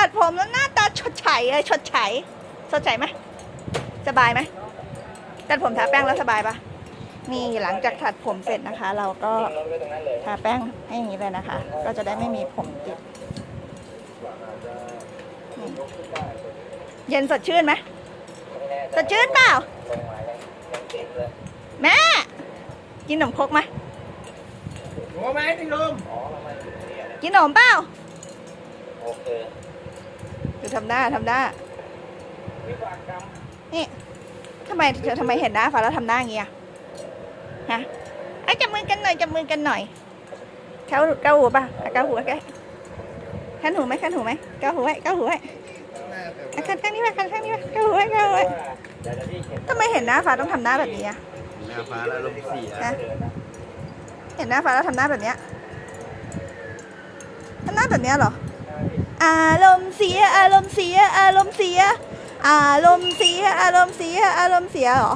ตัดผมแล้วหน้าตาชดใสเลยชดใสสดใสไหมสบายไหมตัดผมทาแป้งแล้วสบายปะนี่หลังจากตัดผมเสร็จนะคะ เราก็ทาแป้งให้อย่างนี้เลยนะคะ ก็จะได้ไม่มีผมติดนี่เย็นสดชื่นไหมสดชื่นเปล่า แม่ กินขนมครกไหมโอ้ไหมพี่ลุงกินขนมเปล่าโอเค ดูทำหน้าทำหน้า นี่ทำไมเธอทำไมเห็นหน้าฟ้าแล้วทำหน้าอย่างเงี้ยฮะไอ้ยจับมือกันหน่อยจับมือกันหน่อยเก้าเก้าหูป่ะอะเก้าหูใกล้ขันหูไหมขันหูไหมเก้าหูไว้เก้าหูไว้อะขันข้างนี้ไว้ขันข้างนี้ไว้เก้าหูไว้เก้าหูไว้เดี๋ยวพี่เห็นทำไมเห็นหน้าฟ้าต้องทำหน้าแบบนี้อะหน้าฟ้าแล้วลมเสียนะเห็นหน้าฟ้าแล้วทำหน้าแบบเนี้ยทำหน้าแบบเนี้ยเหรอ อารมณ์เสียอารมณ์เสียอารมณ์เสียอารมณ์เสียอารมณ์เสียอารมณ์เสียเหรอ